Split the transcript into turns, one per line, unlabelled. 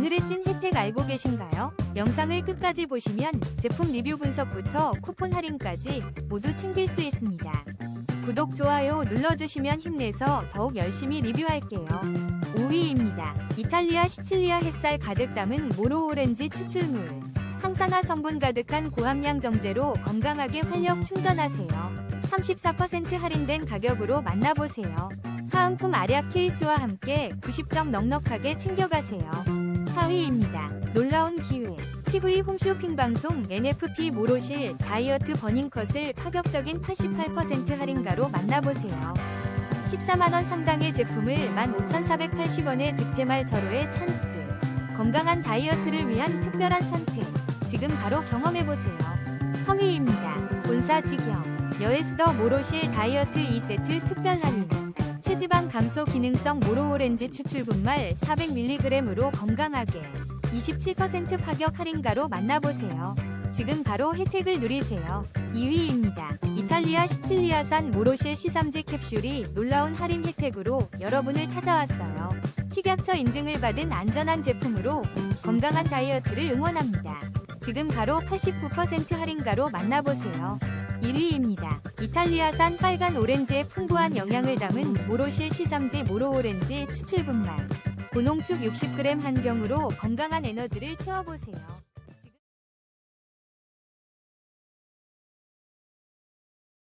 오늘의 찐 혜택 알고 계신가요? 영상을 끝까지 보시면 제품 리뷰 분석부터 쿠폰 할인까지 모두 챙길 수 있습니다. 구독, 좋아요 눌러주시면 힘내서 더욱 열심히 리뷰할게요. 5위입니다. 이탈리아 시칠리아 햇살 가득 담은 모로 오렌지 추출물. 항산화 성분 가득한 고함량 정제로 건강하게 활력 충전하세요. 34% 할인된 가격으로 만나보세요. 사은품 아약 케이스와 함께 90점 넉넉하게 챙겨가세요. 4위입니다. 놀라운 기회. TV 홈쇼핑 방송 NFP 모로실 다이어트 버닝컷을 파격적인 88% 할인가로 만나보세요. 14만원 상당의 제품을 15,480원에 득템할 절호의 찬스. 건강한 다이어트를 위한 특별한 선택. 지금 바로 경험해보세요. 3위입니다. 본사 직영. 여에스더 모로실 다이어트 2세트 특별 할인. 감소 기능성 모로 오렌지 추출 분말 400mg으로 건강하게 27% 파격 할인가로 만나보세요. 지금 바로 혜택을 누리세요. 2위입니다. 이탈리아 시칠리아산 모로실 시삼지 캡슐이 놀라운 할인 혜택으로 여러분을 찾아왔어요. 식약처 인증을 받은 안전한 제품으로 건강한 다이어트를 응원합니다. 지금 바로 89% 할인가로 만나보세요. 1위입니다. 이탈리아산 빨간 오렌지의 풍부한 영양을 담은 모로실 시삼지 모로 오렌지 추출 분말. 고농축 60g 한 병으로 건강한 에너지를 채워보세요.